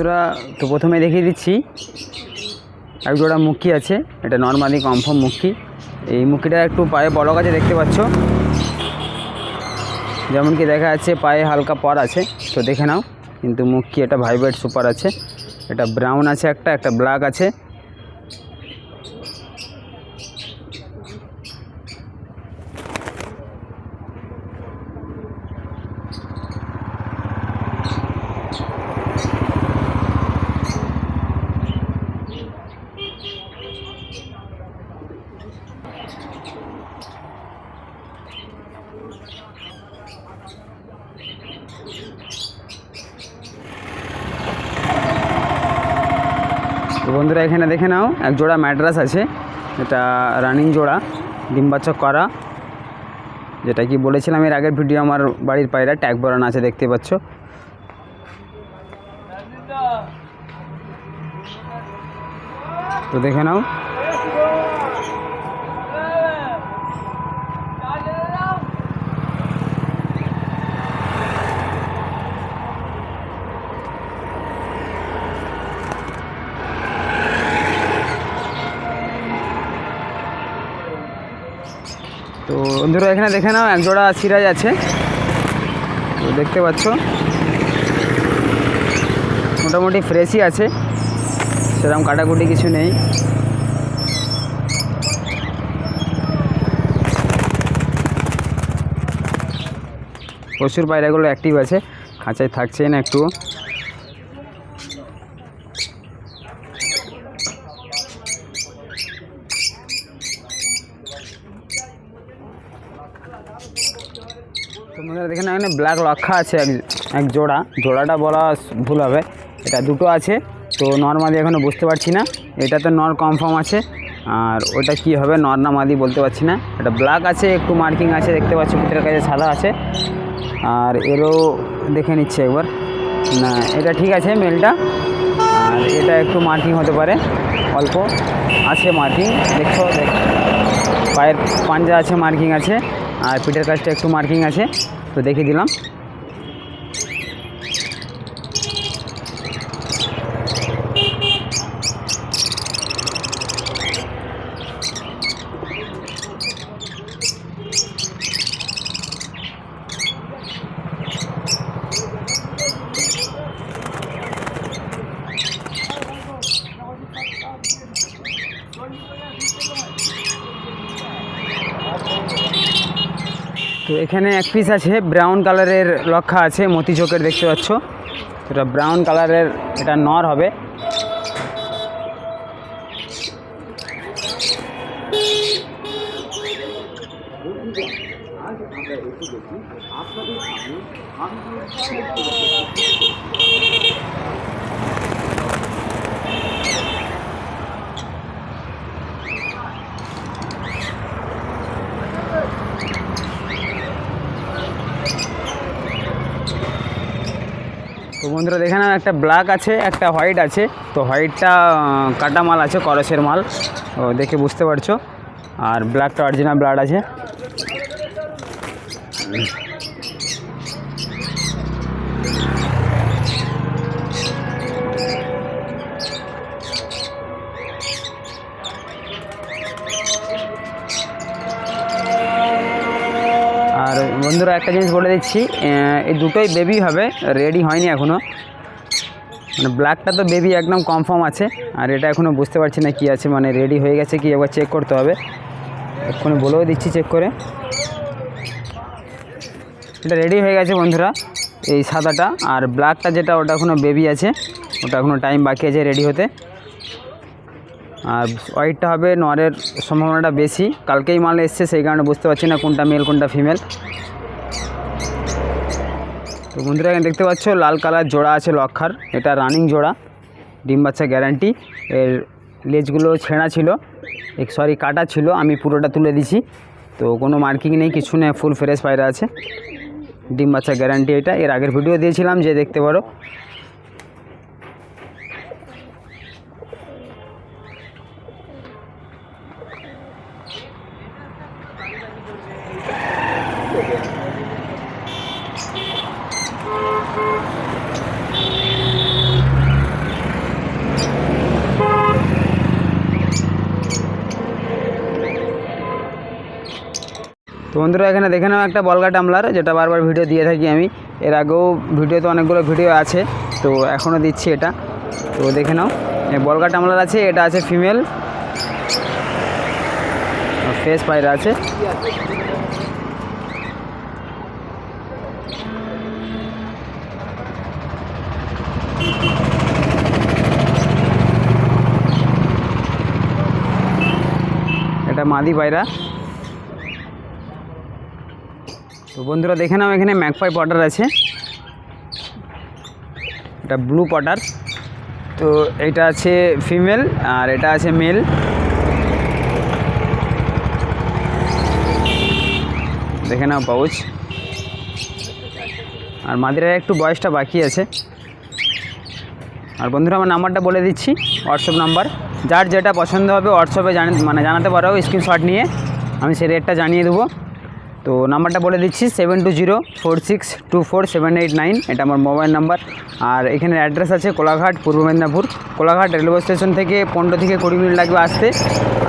বন্ধুরা, তো প্রথমে দেখিয়ে দিচ্ছি। এক জোড়া মুখি আছে, এটা নর্মালি কনফার্ম মুখি এই মুখিটা একটু পায়ে বড় কাছে দেখতে পাচ্ছ? যেমন কি দেখা যাচ্ছে, পায়ে হালকা পর আছে, তো দেখে নাও। কিন্তু মুখি এটা ভাইব্রেট সুপার আছে। এটা ব্রাউন আছে একটা একটা ব্ল্যাক আছে তো বন্ধুরা এখানে দেখে নাও, এক জোড়া ম্যাড্রাস আছে, এটা রানিং জোড়া, ডিম্বাচক করা। যেটা কি বলেছিলাম এর আগের ভিডিও, আমার বাড়ির পায়রা ট্যাগ বরানো আছে, দেখতে পাচ্ছ। তো দেখে নাও তো বন্ধুরা, এখানে দেখে নাও, এক জোড়া সিরাজ আছে। তো দেখতে পাচ্ছ, মোটামুটি ফ্রেশই আছে। সেরকম কাটাকুটি কিছু নেই। প্রচুর পায়রাগুলো অ্যাক্টিভ আছে। খাঁচায় থাকছে না একটু তোমাদের দেখে না এখানে ব্ল্যাক লক্ষা আছে এক এক জোড়া। জোড়াটা বলা ভুল হবে। এটা দুটো আছে, তো নর্মালি এখনও বুঝতে পারছি না। এটা তো নর কনফার্ম আছে, আর ওটা কি হবে নর না মাদি বলতে পারছি না। এটা ব্ল্যাক আছে, একটু মার্কিং আছে, দেখতে পাচ্ছি পিঠের কাছে সাদা আছে। আর এরও দেখে নিচ্ছে একবার। না, এটা ঠিক আছে মেলটা আর এটা একটু মার্কিং হতে পারে, অল্প আছে মার্কিং দেখ পায়ের পাঞ্জা আছে মার্কিং আছে। আর পিঠের কাজটা একটু মার্কিং আছে তো দেখিয়ে দিলাম। তো এখানে এক পিস আছে ব্রাউন কালারের লক্ষা আছে মতি চোখের দেখতে পাচ্ছ। এটা ব্রাউন কালারের এটা নর হবে। বন্ধুরা দেখে নাও, একটা ব্ল্যাক আছে, একটা হোয়াইট আছে। তো হোয়াইটটা কাটা মাল আছে করসের মাল। ও, দেখে বুঝতে পারছ। আর ব্ল্যাকটা অরিজিনাল ব্লাড আছে। বন্ধুরা, একটা জিনিস বলে দিচ্ছি এই দুটোই বেবি হবে রেডি হয়নি এখনও মানে ব্ল্যাকটা তো বেবি একদম কনফার্ম আছে, আর এটা এখনও বুঝতে পারছি না কি আছে মানে রেডি হয়ে গেছে কি একবার চেক করতে হবে। এক্ষুনি বলেও দিচ্ছি চেক করে। এটা রেডি হয়ে গেছে বন্ধুরা, এই সাদাটা, আর ব্ল্যাকটা যেটা, ওটা এখনও বেবি আছে, ওটা এখনও টাইম বাকি আছে রেডি হতে। আর হোয়াইটটা হবে নরের সম্ভাবনাটা বেশি। কালকেই মাল এসছে, সেই কারণে বুঝতে পারছি না কোনটা মেল কোনটা ফিমেল তো বন্ধুরা, এখানে দেখতে পাচ্ছ, লাল কালার জোড়া আছে লক্ষার। এটা রানিং জোড়া, ডিম বাচ্চা গ্যারান্টি এর লেজগুলো ছেঁড়া ছিল সরি কাটা ছিল, আমি পুরোটা তুলে দিছি। তো কোনো মার্কিং নেই, কিছু নেই ফুল ফ্রেশ পায়রা আছে। ডিম বাচ্চা গ্যারান্টি এটা। এর আগের ভিডিও দিয়েছিলাম, যে দেখতে পারো। বন্ধুরা, এখানে দেখে নাও একটা বলগা টামলার যেটা বারবার ভিডিও দিয়ে থাকি আমি। এর আগেও ভিডিওতে অনেকগুলো ভিডিও আছে, তো এখনও দিচ্ছি এটা। তো দেখে নাও বলগা টামলার আছে, এটা আছে ফিমেল ফেস পায়রা আছে। এটা মাদি পায়রা। তো বন্ধুরা দেখে নাও, এখানে ম্যাকফাই পটার আছে। এটা ব্লু পটার তো এটা আছে ফিমেল আর এটা আছে মেল। দেখে নাও পাউচ। আর মাদিরার একটু বয়সটা বাকি আছে। আর বন্ধুরা আমার নাম্বারটা বলে দিচ্ছি, হোয়াটসঅ্যাপ নাম্বার। যার যেটা পছন্দ হবে হোয়াটসঅ্যাপে জানি মানে জানাতে পারো স্ক্রিনশট নিয়ে। আমি সেই রেটটা জানিয়ে দেবো। তো নাম্বারটা বলে দিচ্ছি seven two zero four six two four seven eight nine এটা আমার মোবাইল নাম্বার আর এখানে অ্যাড্রেস আছে কোলাঘাট, পূর্ব মেদিনীপুর। কোলাঘাট রেলওয়ে স্টেশন থেকে পনেরো থেকে কুড়ি মিনিট লাগবে আসতে।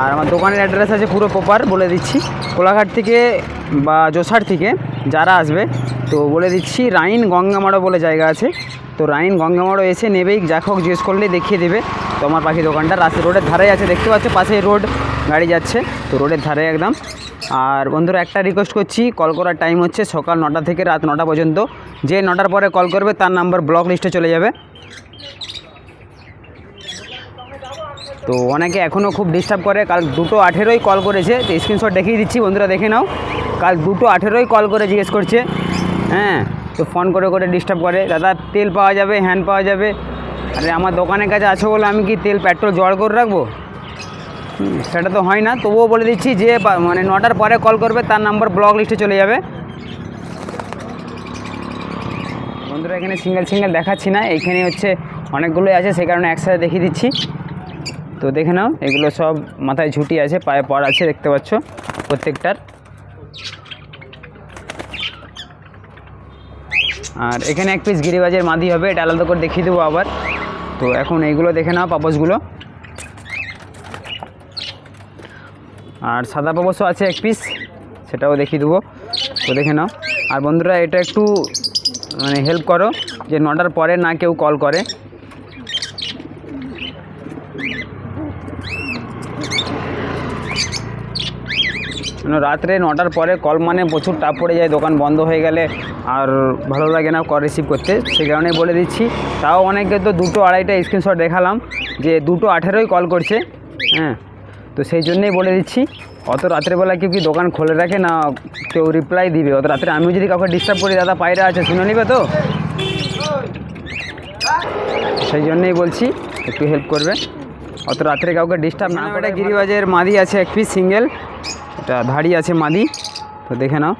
আর আমার দোকানের অ্যাড্রেস আছে পুরো প্রপার বলে দিচ্ছি। কোলাঘাট থেকে বা জোসার থেকে যারা আসবে, তো বলে দিচ্ছি রাইন গঙ্গামাড়ো বলে জায়গা আছে। তো রাইন গঙ্গামাড়ো এসে নেবেই, যা হোক জিজ্ঞেস করলে দেখিয়ে দেবে। তো আমার পাখি দোকানটা রাস্তা, রোডের ধারে আছে, দেখতে পাচ্ছ পাশে রোড, গাড়ি যাচ্ছে। তো রোডের ধারে একদম আর বন্ধুরা একটা রিকোয়েস্ট করছি কল করার টাইম হচ্ছে সকাল নটা থেকে রাত নটা পর্যন্ত। যে নটার পরে কল করবে তার নাম্বার ব্লক লিস্টে চলে যাবে। তো অনেকে এখনও খুব ডিস্টার্ব করে, কাল দুটো আঠেরোই কল করেছে, তো স্ক্রিনশট দেখিয়ে দিচ্ছি, বন্ধুরা দেখে নাও। কাল দুটো আঠেরোই কল করে জিজ্ঞেস করছে। হ্যাঁ তো ফোন করে করে ডিস্টার্ব করে। দাদা, তেল পাওয়া যাবে হ্যান্ড পাওয়া যাবে। আরে, আমার দোকানের কাছে আছে বলে আমি কি তেল পেট্রোল জড় করে রাখব? সেটা তো হয় না, তবুও বলে দিচ্ছি যে মানে নটার পরে কল করবে, তার নাম্বার ব্লক লিস্টে চলে যাবে। বন্ধুরা, এখানে সিঙ্গেল সিঙ্গেল দেখাচ্ছি না, এখানে হচ্ছে অনেকগুলোই আছে, সেই কারণে একসাথে দেখিয়ে দিচ্ছি। তো দেখে নাও, এগুলো সব মাথায় ঝুটি আছে, পায়ে পর আছে, দেখতে পাচ্ছ প্রত্যেকটার। আর এখানে এক পিস গিরিবাজের মাদি হবে, এটা আলাদা করে দেখিয়ে দেবো আবার। তো এখন এইগুলো দেখে নাও, পাপসগুলো। আর সাদা পাপসও আছে এক পিস সেটাও দেখিয়ে দেবো। তো দেখে নাও। আর বন্ধুরা, এটা একটু মানে হেল্প করো, যে নটার পরে না কেউ কল করে। রাত্রে নটার পরে কল মানে প্রচুর টাপ পড়ে যায়, দোকান বন্ধ হয়ে গেলে আর ভালো লাগে না কল রিসিভ করতে। সেই কারণে বলে দিচ্ছি, তাও অনেকে তো দুটো আড়াইটা স্ক্রিনশট দেখালাম, যে দুটো আঠেরোই কল করছে হ্যাঁ। তো সেই জন্যেই বলে দিচ্ছি, অত রাত্রেবেলা কেউ কি দোকান খোলে রাখে না কেউ রিপ্লাই দিবে? অত রাত্রে আমিও যদি কাউকে ডিস্টার্ব করি, দাদা পায়রা আছে, শুনে নিবে তো? সেই জন্যেই বলছি, একটু হেল্প করবে। অত রাত্রে কাউকে ডিস্টার্ব না করে গিরিবাজের মাদি আছে, এক পিস সিঙ্গেল এটা ধাড়ি আছে মাদি, তো দেখে নাও।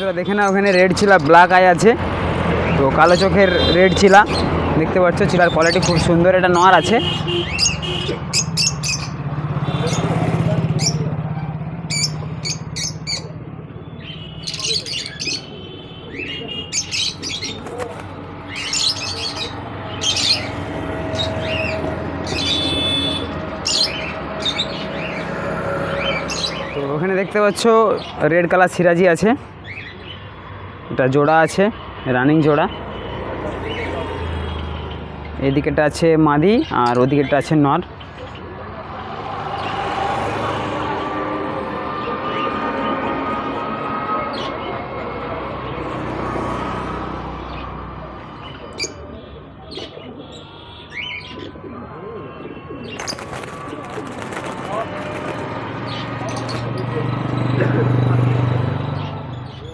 বন্ধুরা দেখে না ওখানে রেড ছিল ব্ল্যাক আই আছে। তো কালো চোখের রেড ছিলা দেখতে পাচ্ছ চিলার কোয়ালিটি খুব সুন্দর, এটা নর আছে। তো ওখানে দেখতে পাচ্ছ রেড কালার সিরাজি আছে। এটা জোড়া আছে রানিং জোড়া। এদিকেটা আছে মাদি আর ওদিকেটা আছে নর।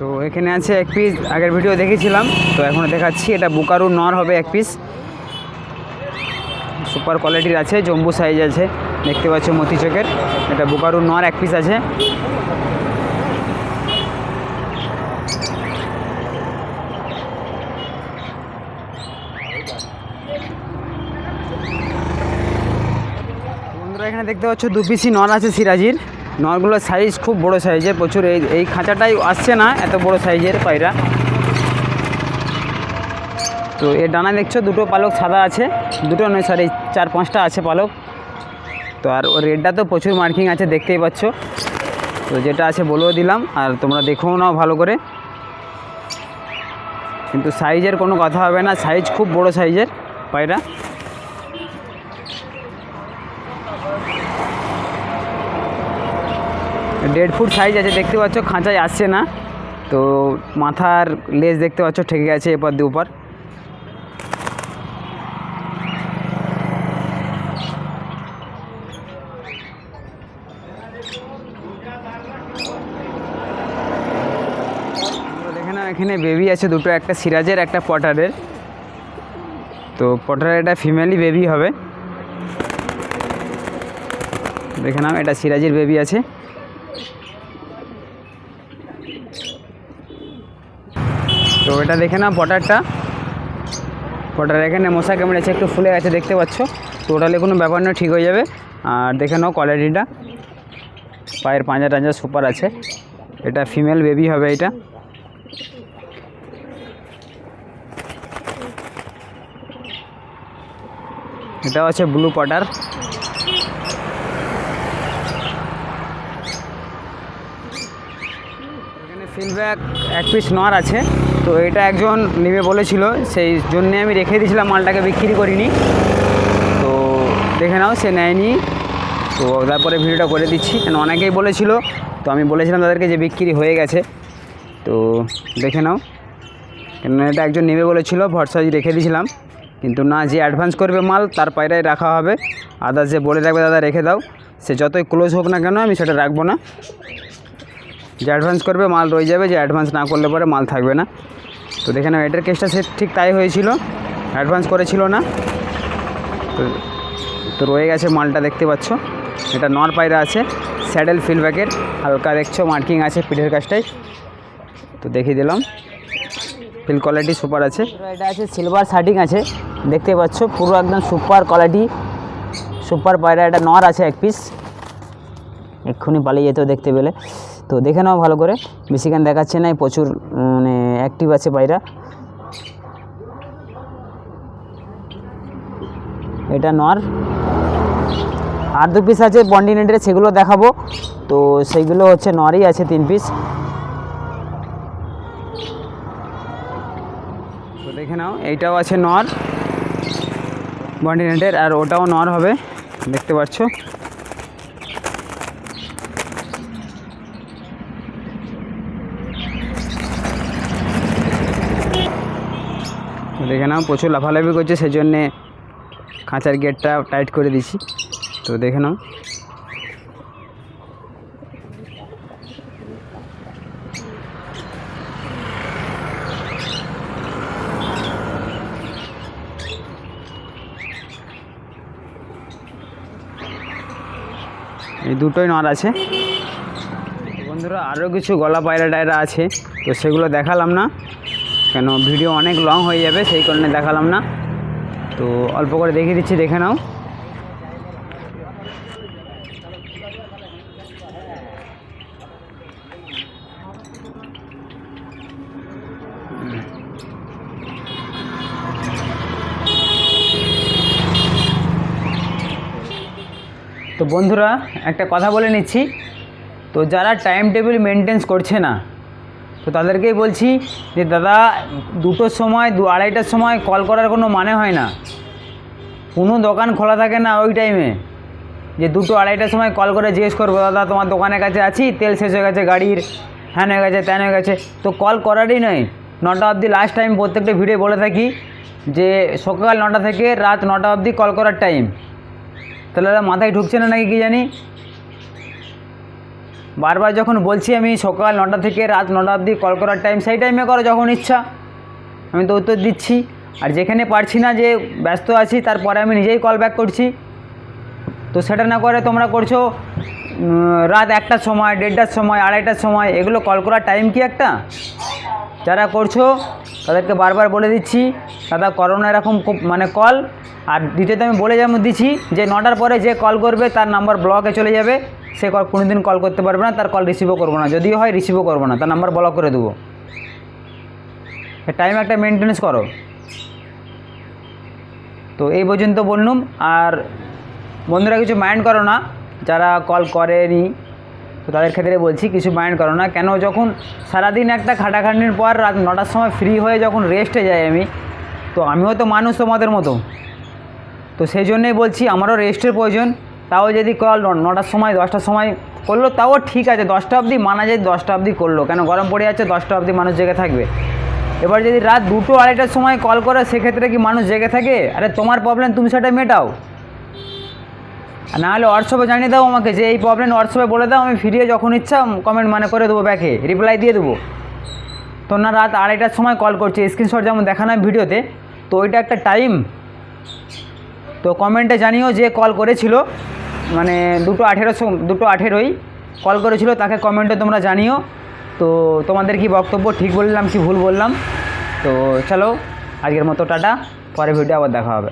তো এখানে আছে এক পিস আগের ভিডিও দেখেছিলাম। তো এখন দেখাচ্ছি, এটা বুকারু নর হবে এক পিস সুপার কোয়ালিটির আছে, জম্বু সাইজ আছে। দেখতে পাচ্ছ মতি চোখের। এটা বুকারু নর এক পিস আছে। বন্ধুরা, এখানে দেখতে পাচ্ছ দু পিসি নর আছে সিরাজির। নরগুলোর সাইজ খুব বড় সাইজের প্রচুর। এই এই খাঁচাটাই আসছে না, এত বড় সাইজের পায়রা। তো এর ডানা দেখছ, দুটো পালক সাদা আছে, দুটো নয় সরি চার, পাঁচটা আছে পালক। তো আর ওর রেডটা তো প্রচুর মার্কিং আছে, দেখতেই পাচ্ছ। তো যেটা আছে বলেও দিলাম, আর তোমরা দেখেও নাও ভালো করে। কিন্তু সাইজের কোনো কথা হবে না সাইজ খুব বড় সাইজের পায়রা। দেড় ফুট সাইজ আছে, দেখতে পাচ্ছ, খাঁচায় আসছে না। তো মাথার লেজ দেখতে পাচ্ছ, ঠেকে গেছে এপার না এখানে বেবি আছে দুটো, একটা সিরাজের, একটা পটারের। তো পটারের এটা ফিমেলি বেবি হবে। দেখে নাও, এটা সিরাজের বেবি আছে। তো এটা দেখে না পটারটা। পটার এখানে মশা কেমড়েছে একটু ফুলে গেছে, দেখতে পাচ্ছ? তো ওটালে কোনো ব্যাপার না ঠিক হয়ে যাবে। আর দেখে নাও কোয়ালিটিটা পায়ের পাঁজা টাঞ্জা সুপার আছে। এটা ফিমেল বেবি হবে এটা। এটা হচ্ছে ব্লু পটার ফিডব্যাক এক পিস নর আছে। তো এটা একজন নেবে বলেছিল, সেই জন্যে আমি রেখে দিয়েছিলাম, মালটাকে বিক্রি করিনি। তো দেখে নাও, সে নেয়নি। তো তারপরে ভিডিওটা করে দিচ্ছি। কেন অনেকেই বলেছিল, তো আমি বলেছিলাম তাদেরকে যে বিক্রি হয়ে গেছে। তো দেখে নাও। কেন এটা একজন নেবে বলেছিল, ভরসা রেখে দিয়েছিলাম। কিন্তু না, যে অ্যাডভান্স করবে মাল, তার পায়রাই রাখা হবে। আদার্স যে বলে রাখবে, দাদা, রেখে দাও। সে যতই ক্লোজ হোক না কেন, আমি সেটা রাখব না। যে অ্যাডভান্স করবে, মাল রয়ে যাবে, যে অ্যাডভান্স না করলে পরে মাল থাকবে না। তো দেখে নাও, এটার কেসটা সে ঠিক তাই হয়েছিল অ্যাডভান্স করেছিল না। তো তো রয়ে গেছে মালটা, দেখতে পাচ্ছ। এটা নর পায়রা আছে স্যাডেল ফিলব্যাকের হালকা দেখছ মার্কিং আছে পিঠের কাছটায় তো দেখিয়ে দিলাম ফিল কোয়ালিটি সুপার আছে। এটা আছে সিলভার শার্টিং আছে, দেখতে পাচ্ছ, পুরো একদম সুপার কোয়ালিটি সুপার পায়রা, এটা নর আছে এক পিস এক্ষুনি পালিয়ে যেতেও দেখতে পেলে। তো দেখে নাও ভালো করে। বেশিখান দেখাচ্ছে না প্রচুর মানে অ্যাক্টিভ আছে পায়রা এটা নর। আর দু পিস আছে বন্ডিনেটের সেগুলো দেখাবো। তো সেইগুলো হচ্ছে নরই আছে তিন পিস তো দেখে নাও, এইটাও আছে নর। বন্ডিনেটের আর ওটাও নর হবে, দেখতে পাচ্ছ? দেখে নাও, প্রচুর লাফালাফি করছে সেই জন্যে খাঁচার গেটটা টাইট করে দিছি। তো দেখে নাও। এই দুটোই নর আছে। বন্ধুরা আরও কিছু গলা পায়রা টায়রা আছে, তো সেগুলো দেখালাম না। কেন ভিডিও অনেক লং হয়ে যাবে, সেই কারণে দেখালাম না। তো অল্প করে দেখিয়ে দিচ্ছি, দেখে নাও। তো বন্ধুরা, একটা কথা বলে নিচ্ছি। তো যারা টাইম টেবিল মেনটেন্স করছে না তো তাদেরকেই বলছি যে, দাদা, দুটোর সময়, দু আড়াইটার সময় কল করার কোনো মানে হয় না। কোনো দোকান খোলা থাকে না ওই টাইমে যে, দুটো আড়াইটার সময় কল করে জিজ্ঞেস করব, দাদা, তোমার দোকানের কাছে আছি? তেল শেষ হয়ে গেছে, গাড়ির হ্যান হয়ে গেছে ত্যান হয়ে গেছে। তো কল করারই নয় নটা অবধি লাস্ট টাইম প্রত্যেকটা ভিডিও বলে থাকি যে, সকাল নটা থেকে রাত নটা অবধি কল করার টাইম তাহলে মাথায় ঢুকছে না নাকি কি জানি? বারবার যখন বলছি আমি সকাল নটা থেকে রাত নটা অবধি কল করার টাইম সেই টাইমে করো যখন ইচ্ছা। আমি তো উত্তর দিচ্ছি। আর যেখানে পারছি না যে ব্যস্ত আছি, তারপরে আমি নিজেই কল ব্যাক করছি। তো সেটা না করে তোমরা করছ রাত একটার সময়, দেড়টার সময়, আড়াইটার সময়, এগুলো কল করার টাইম কি একটা? যারা করছ, তাদেরকে বারবার বলে দিচ্ছি, দাদা করো না এরকম খুব- মানে কল আর দ্বিতীয়ত আমি বলে যেমন দিচ্ছি যে নটার পরে যে কল করবে, তার নাম্বার ব্লকে চলে যাবে। সে কল কোনো দিন কল করতে পারবে না, তার কল রিসিভও করব না। যদিও হয় রিসিভও করব না, তার নাম্বার ব্লক করে দেবো। টাইম একটা মেনটেন্স করো। তো এই পর্যন্ত বললুম, আর বন্ধুরা কিছু মাইন্ড করো না, যারা কল করেনি, তো তাদের ক্ষেত্রে বলছি, কিছু মাইন্ড করো না। কেন যখন সারাদিন একটা খাটাখাটনির পর রাত নটার সময় ফ্রি হয়ে যখন রেস্টে যাই আমি, তো আমিও তো মানুষ তোমাদের মতো। তো সেই জন্যই বলছি আমারও রেস্টের প্রয়োজন। তাও যদি কল নটার সময়, দশটার সময় করল, তাও ঠিক আছে, দশটা অবধি মানা যায়, দশটা অবধি করল। কেন গরম পড়ে যাচ্ছে, দশটা অবধি মানুষ জেগে থাকবে। এবার যদি রাত দুটো আড়াইটার সময় কল করে, সেক্ষেত্রে কি মানুষ জেগে থাকে? আরে তোমার প্রবলেম তুমি সেটা মেটাও। নাহলে হোয়াটসঅ্যাপে জানিয়ে দাও আমাকে যে এই প্রবলেম হোয়াটসঅ্যাপে বলে দাও, আমি ফিরিয়ে যখন ইচ্ছা কমেন্ট মানে করে দেবো ব্যাকে রিপ্লাই দিয়ে দেবো। তো না, রাত আড়াইটার সময় কল করছে স্ক্রিনশট যেমন দেখানো ভিডিওতে, তো ওইটা একটা টাইম তো কমেন্টে জানিও যে কল করেছিল। মানে দুটো আঠেরো দুটো আঠেরোই কল করেছিল, তাকে কমেন্টে তোমরা জানিও। তো তোমাদের কি বক্তব্য ঠিক বললাম, কি ভুল বললাম? তো চলো, আজকের মতো টাটা, পরে ভিডিও আবার দেখা হবে।